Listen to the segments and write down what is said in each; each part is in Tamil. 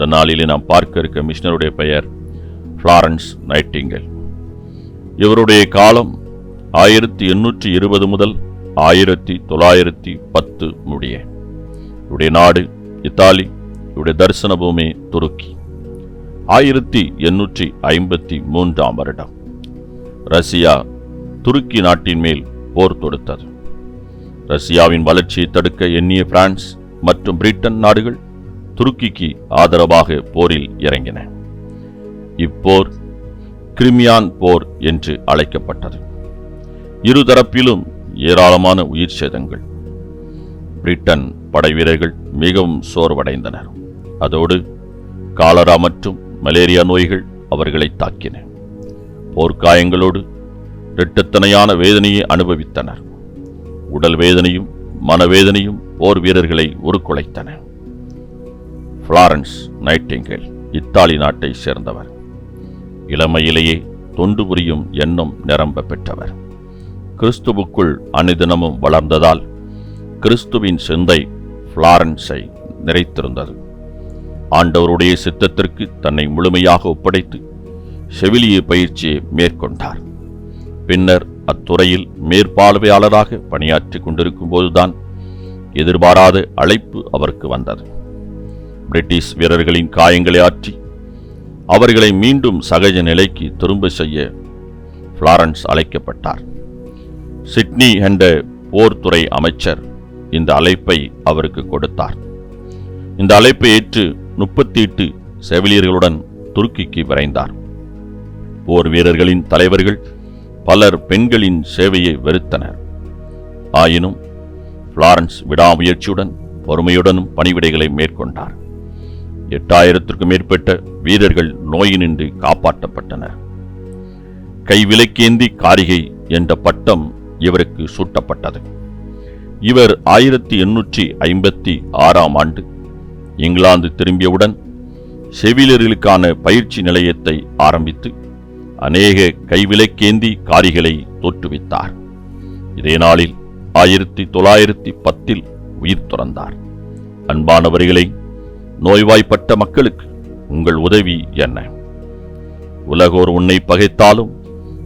இந்த நாளிலே நாம் பார்க்க இருக்க மிஷினருடைய பெயர் ஃப்ளாரன்ஸ் நைட்டிங்கல். இவருடைய காலம் ஆயிரத்தி எண்ணூற்றி இருபது முதல் ஆயிரத்தி தொள்ளாயிரத்தி பத்து முடிய. இவருடைய நாடு இத்தாலி இவருடைய தரிசன பூமி துருக்கி. ஆயிரத்தி எண்ணூற்றி ஐம்பத்தி மூன்றாம் வருடம். ரஷ்யா துருக்கி நாட்டின் மேல் போர் தொடுத்தது. ரஷ்யாவின் வளர்ச்சியை தடுக்க எண்ணிய பிரான்ஸ் மற்றும் பிரிட்டன் நாடுகள் துருக்கிக்கு ஆதரவாக போரில் இறங்கின. இப்போர் கிரிமியான் போர் என்று அழைக்கப்பட்டது. இருதரப்பிலும் ஏராளமான உயிர் சேதங்கள். பிரிட்டன் படைவீரர்கள் மிகவும் சோர்வடைந்தனர். அதோடு காலரா மற்றும் மலேரியா நோய்கள் அவர்களை தாக்கின. போர்க்காயங்களோடு இரட்டத்தனையான வேதனையை அனுபவித்தனர். உடல் வேதனையும் மனவேதனையும் போர் வீரர்களை உருக்குலைத்தன. ஃப்ளாரன்ஸ் நைட்டிங்கேல் இத்தாலி நாட்டை சேர்ந்தவர். இளமையிலேயே தொண்டு புரியும் எண்ணம் நிரம்ப பெற்றவர். கிறிஸ்துவுக்குள் அனுதினமும் வளர்ந்ததால் கிறிஸ்துவின் சிந்தை ஃப்ளாரன்ஸை நிறைத்திருந்தது. ஆண்டவருடைய சித்தத்திற்கு தன்னை முழுமையாக ஒப்படைத்து செவிலிய பயிற்சியை மேற்கொண்டார். பின்னர் அத்துறையில் மேற்பார்வையாளராக பணியாற்றி கொண்டிருக்கும் போதுதான் எதிர்பாராத அழைப்பு அவருக்கு வந்தது. பிரிட்டிஷ் வீரர்களின் காயங்களை ஆற்றி அவர்களை மீண்டும் சகஜ நிலைக்கு திரும்ப செய்ய ஃப்ளாரன்ஸ் அழைக்கப்பட்டார். சிட்னி என்ற போர்த்துறை அமைச்சர் இந்த அழைப்பை அவருக்கு கொடுத்தார். இந்த அழைப்பை ஏற்று முப்பத்தி எட்டு செவிலியர்களுடன் துருக்கிக்கு விரைந்தார். போர் வீரர்களின் தலைவர்கள் பலர் பெண்களின் சேவையை வெறுத்தனர். ஆயினும் பிளாரன்ஸ் விடாமுயற்சியுடன் பொறுமையுடனும் பணிவிடைகளை மேற்கொண்டார். எட்டாயிரத்திற்கும் மேற்பட்ட வீரர்கள் நோயினின்றி காப்பாற்றப்பட்டனர். கைவிலக்கேந்தி காரிகை என்ற பட்டம் இவருக்கு சூட்டப்பட்டது. இவர் ஆயிரத்தி எண்ணூற்றி ஐம்பத்தி ஆறாம் ஆண்டு இங்கிலாந்து திரும்பியவுடன் செவிலியர்களுக்கான பயிற்சி நிலையத்தை ஆரம்பித்து அநேக கைவிலக்கேந்தி காரிகளை தோற்றுவித்தார். இதே நாளில் ஆயிரத்தி தொள்ளாயிரத்தி பத்தில் உயிர் துறந்தார். அன்பானவர்களை நோய்வாய்ப்பட்ட மக்களுக்கு உங்கள் உதவி என்ன? உலகோர் உன்னை பகைத்தாலும்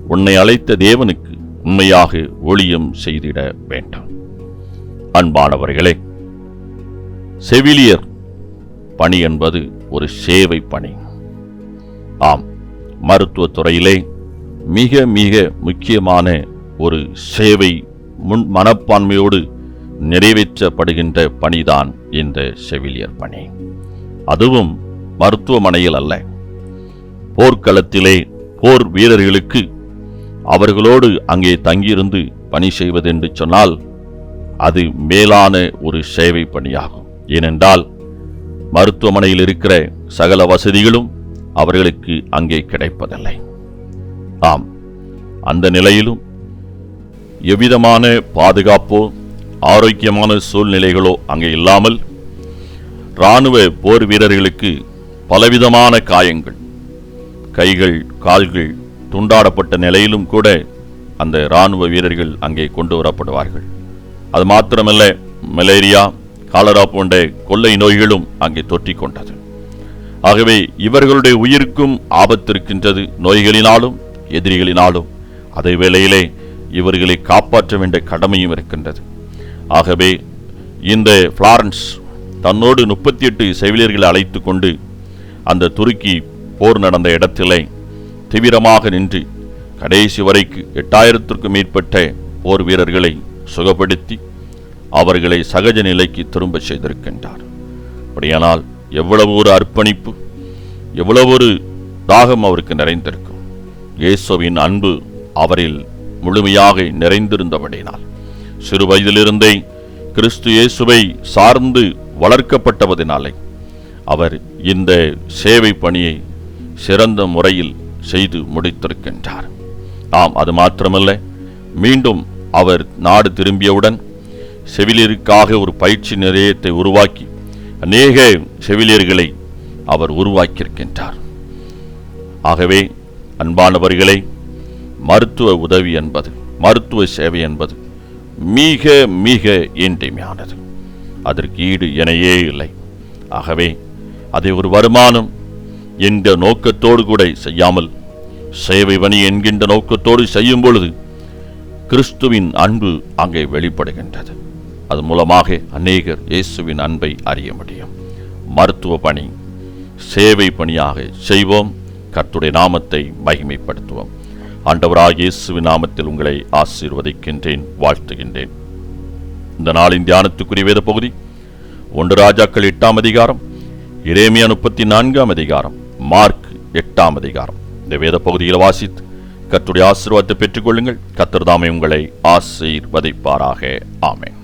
உன்னை அழைத்த தேவனுக்கு உண்மையாக ஒளியம் செய்திட வேண்டும். அன்பானவர்களே செவிலியர் பணி என்பது ஒரு சேவை பணி. ஆம் மருத்துவத்துறையிலே மிக மிக முக்கியமான ஒரு சேவை முன் மனப்பான்மையோடு நிறைவேற்றப்படுகின்ற பணிதான் இந்த செவிலியர் பணி. அதுவும் மருத்துவமனையில் அல்ல. போர்க்களத்திலே போர் வீரர்களுக்கு அவர்களோடு அங்கே தங்கியிருந்து பணி செய்வது என்று சொன்னால் அது மேலான ஒரு சேவை பணியாகும். ஏனென்றால் மருத்துவமனையில் இருக்கிற சகல வசதிகளும் அவர்களுக்கு அங்கே கிடைப்பதில்லை. ஆம் அந்த நிலையிலும் எவ்விதமான பாதுகாப்போ ஆரோக்கியமான சூழ்நிலைகளோ அங்கே இல்லாமல் இராணுவ போர் வீரர்களுக்கு பலவிதமான காயங்கள். கைகள் கால்கள் துண்டாடப்பட்ட நிலையிலும் கூட அந்த இராணுவ வீரர்கள் அங்கே கொண்டு வரப்படுவார்கள். அது மாத்திரமல்ல மலேரியா காலரா போன்ற கொள்ளை நோய்களும் அங்கே தொற்றிக் கொண்டது ஆகவே இவர்களுடைய உயிருக்கும் ஆபத்து இருக்கின்றது நோய்களினாலும் எதிரிகளினாலும். அதே வேளையிலே இவர்களை காப்பாற்ற வேண்டிய கடமையும் இருக்கின்றது. ஆகவே இந்த பிளாரன்ஸ் தன்னோடு முப்பத்தி எட்டு செவிலியர்களை அழைத்து கொண்டு அந்த துருக்கி போர் நடந்த இடத்திலே தீவிரமாக நின்று கடைசி வரைக்கு எட்டாயிரத்திற்கும் மேற்பட்ட போர் வீரர்களை சுகப்படுத்தி அவர்களை சகஜ நிலைக்கு திரும்ப செய்திருக்கின்றார். அப்படியானால் எவ்வளவு ஒரு அர்ப்பணிப்பு எவ்வளவு ஒரு தாகம் அவருக்கு நிறைந்திருக்கும். இயேசுவின் அன்பு அவரில் முழுமையாக நிறைந்திருந்தபடினால் சிறு வயதிலிருந்தே கிறிஸ்து இயேசுவை சார்ந்து வளர்க்கப்பட்டவதினாலே அவர் இந்த சேவை பணியை சிறந்த முறையில் செய்து முடித்திருக்கின்றார். ஆம் அது மாத்திரமல்ல மீண்டும் அவர் நாடு திரும்பியவுடன் செவிலியருக்காக ஒரு பயிற்சி நிலையத்தை உருவாக்கி அநேக செவிலியர்களை அவர் உருவாக்கியிருக்கின்றார். ஆகவே அன்பானவர்களே மருத்துவ உதவி என்பது மருத்துவ சேவை என்பது மிக மிக இன்றிமையானது அதற்கு ஈடு இணையே இல்லை. ஆகவே அதை ஒரு வருமானம் என்ற நோக்கத்தோடு கூட செய்யாமல் சேவை பணி என்கின்ற நோக்கத்தோடு செய்யும் பொழுது கிறிஸ்துவின் அன்பு அங்கே வெளிப்படுகின்றது. அது மூலமாக அநேகர் இயேசுவின் அன்பை அறிய முடியும். மருத்துவ பணி சேவை பணியாக செய்வோம். கர்த்துடைய நாமத்தை மகிமைப்படுத்துவோம். ஆண்டவராக இயேசுவின் நாமத்தில் உங்களை ஆசீர்வதிக்கின்றேன் வாழ்த்துகின்றேன். இந்த நாளின் தியானத்துக்குரிய வேத பகுதி ஒன்று ராஜாக்கள் எட்டாம் அதிகாரம் இரேமியா முப்பத்தி நான்காம் அதிகாரம் மார்க் எட்டாம் அதிகாரம். இந்த வேத பகுதியில் வாசித்து கத்துடைய ஆசீர்வாதத்தை பெற்றுக்கொள்ளுங்கள். கர்த்தர் உங்களை ஆசீர்வதிப்பாராக. ஆமேன்.